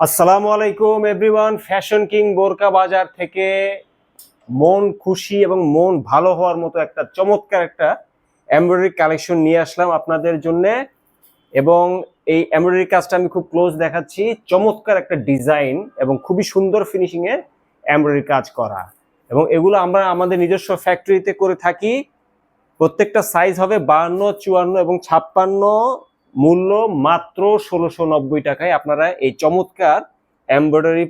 আসসালামু আলাইকুম everyone fashion king বোরকা বাজার থেকে মন খুশি এবং মন ভালো হওয়ার মতো একটা চমৎকার একটা এমব্রয়ডারি কালেকশন নিয়ে আসলাম আপনাদের জন্য। এবং এই এমব্রয়ডারি কাজটা আমি খুব ক্লোজ দেখাচ্ছি। চমৎকার একটা ডিজাইন এবং খুবই সুন্দর ফিনিশিং এ এমব্রয়ডারি কাজ করা। এবং এগুলো আমরা আমাদের নিজস্ব ফ্যাক্টরিতে করে থাকি। প্রত্যেকটা সাইজ হবে বাহান্ন, চুয়ান্ন এবং ছাপ্পান্ন মূল্য মাত্র ষোলোশো নব্বই টাকায় আপনারা এই চমৎকার এমব্রয়ডারি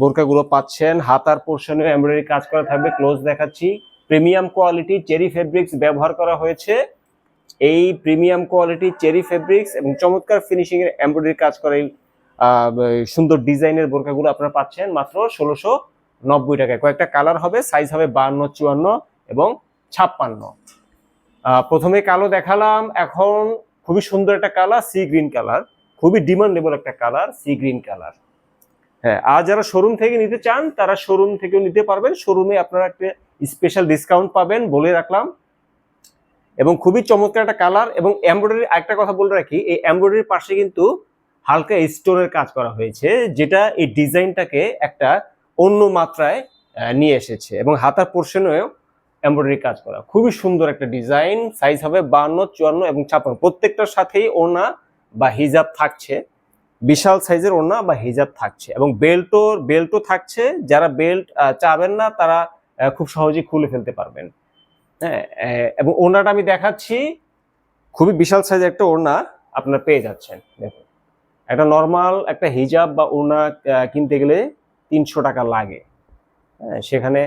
বোরকাগুলো পাচ্ছেন। হাতার পোর্শনে এমব্রয়ডারি কাজ করা থাকবে। ক্লোজ দেখাচ্ছি। প্রিমিয়াম কোয়ালিটি চেরি ফেব্রিক্স ব্যবহার করা হয়েছে। এই প্রিমিয়াম কোয়ালিটি চেরি ফেব্রিক্স এবং চমৎকার ফিনিশিং এর এমব্রয়ডারি কাজ করা সুন্দর ডিজাইনের বোরকাগুলো আপনারা পাচ্ছেন মাত্র ষোলোশো নব্বই টাকায়। কয়েকটা কালার হবে। সাইজ হবে বান্ন চুয়ান্ন এবং ছাপ্পান্ন। প্রথমে কালো দেখালাম। এখন খুবই সুন্দর একটা কালার সি গ্রিন কালার খুবই ডিমান্ডেবল একটা কালার সি গ্রিন কালার হ্যাঁ আর যারা শোরুম থেকে নিতে চান, তারা শোরুম থেকেও নিতে পারবেন। শোরুমে আপনারা একটা স্পেশাল ডিসকাউন্ট পাবেন বলে রাখলাম। এবং খুবই চমৎকার একটা কালার এবং এমব্রয়ডারি একটা কথা বলে রাখি, এই এমব্রয়ডারির পাশে কিন্তু হালকা স্টোনের কাজ করা হয়েছে, যেটা এই ডিজাইনটাকে একটা অন্য মাত্রায় নিয়ে এসেছে এবং হাতার পোর্শনেও এমব্রয়ডারি কাজ করা। খুবই সুন্দর একটা ডিজাইন সাইজ হবে বান্ন চুয়ান্ন এবং ছাপ্পান্ন। প্রত্যেকটার সাথেই ওড়না বা হিজাব থাকছে। বিশাল সাইজের ওড়না বা হিজাব থাকছে এবং বেল্টও বেল্টও থাকছে। যারা বেল্ট চাবেন না তারা খুব সহজেই খুলে ফেলতে পারবেন। হ্যাঁ এবং ওড়নাটা আমি দেখাচ্ছি। খুবই বিশাল সাইজের একটা ওড়না আপনারা পেয়ে যাচ্ছেন। দেখুন একটা নর্মাল একটা হিজাব বা আহ, কিনতে গেলে তিনশো টাকা লাগে। সেখানে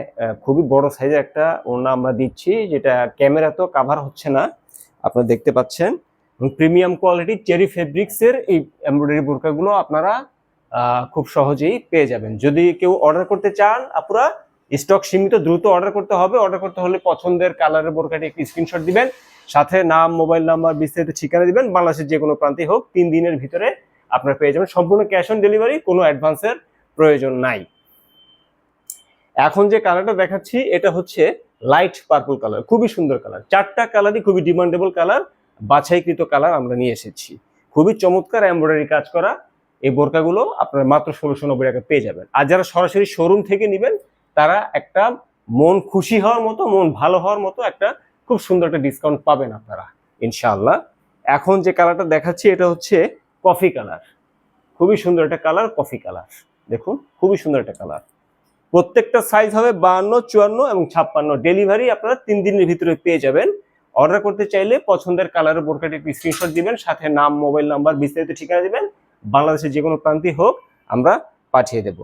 খুবই বড় সাইজের একটা ওড়না আমরা দিচ্ছি, যেটা ক্যামেরা তো কাভার হচ্ছে না, আপনারা দেখতে পাচ্ছেন। প্রিমিয়াম কোয়ালিটি চেরি ফেব্রিক্সের এই এমব্রয়ডারি বোরকাগুলো আপনারা খুব সহজেই পেয়ে যাবেন। যদি কেউ অর্ডার করতে চান আপনারা স্টক সীমিত দ্রুত অর্ডার করতে হবে। অর্ডার করতে হলে পছন্দের কালারের বোরকাটি একটি স্ক্রিনশট দিবেন, সাথে নাম মোবাইল নাম্বার বিস্তারিত ঠিকানা দিবেন। বাংলাদেশের যে কোনো প্রান্তে হোক, তিন দিনের ভিতরে আপনারা পেয়ে যাবেন। সম্পূর্ণ ক্যাশ অন ডেলিভারি কোনো অ্যাডভান্সের প্রয়োজন নাই। এখন যে কালারটা দেখাচ্ছি, এটা হচ্ছে লাইট পার্পল কালার খুবই সুন্দর কালার চারটা কালারই খুবই ডিমান্ডেবল কালার বাছাইকৃত কালার আমরা নিয়ে এসেছি। খুবই চমৎকার এমব্রয়ডারি কাজ করা, এই বোরকাগুলো আপনার মাত্র ষোলোশো নব্বই টাকা পেয়ে যাবেন। আর যারা সরাসরি শোরুম থেকে নেবেন, তারা একটা মন খুশি হওয়ার মতো, মন ভালো হওয়ার মতো একটা খুব সুন্দর একটা ডিসকাউন্ট পাবেন আপনারা, ইনশাআল্লাহ। এখন যে কালারটা দেখাচ্ছি, এটা হচ্ছে কফি কালার খুবই সুন্দর একটা কালার কফি কালার দেখুন, খুবই সুন্দর একটা কালার প্রত্যেকটা সাইজ হবে বাহান্ন, চুয়ান্ন এবং ছাপ্পান্ন। ডেলিভারি আপনারা তিন দিনের ভিতরে পেয়ে যাবেন। অর্ডার করতে চাইলে পছন্দের কালারের বোরকাটি একটি স্ক্রিনশট দিবেন, সাথে নাম মোবাইল নাম্বার বিস্তারিত ঠিকানা দিবেন। বাংলাদেশের যে কোনো প্রান্তে হোক আমরা পাঠিয়ে দেব।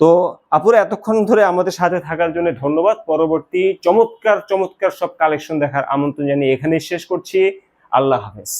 তো আপুরা, এতক্ষণ ধরে আমাদের সাথে থাকার জন্য ধন্যবাদ। পরবর্তী চমৎকার চমৎকার সব কালেকশন দেখার আমন্ত্রণ জানিয়ে এখানেই শেষ করছি। আল্লাহ হাফেজ।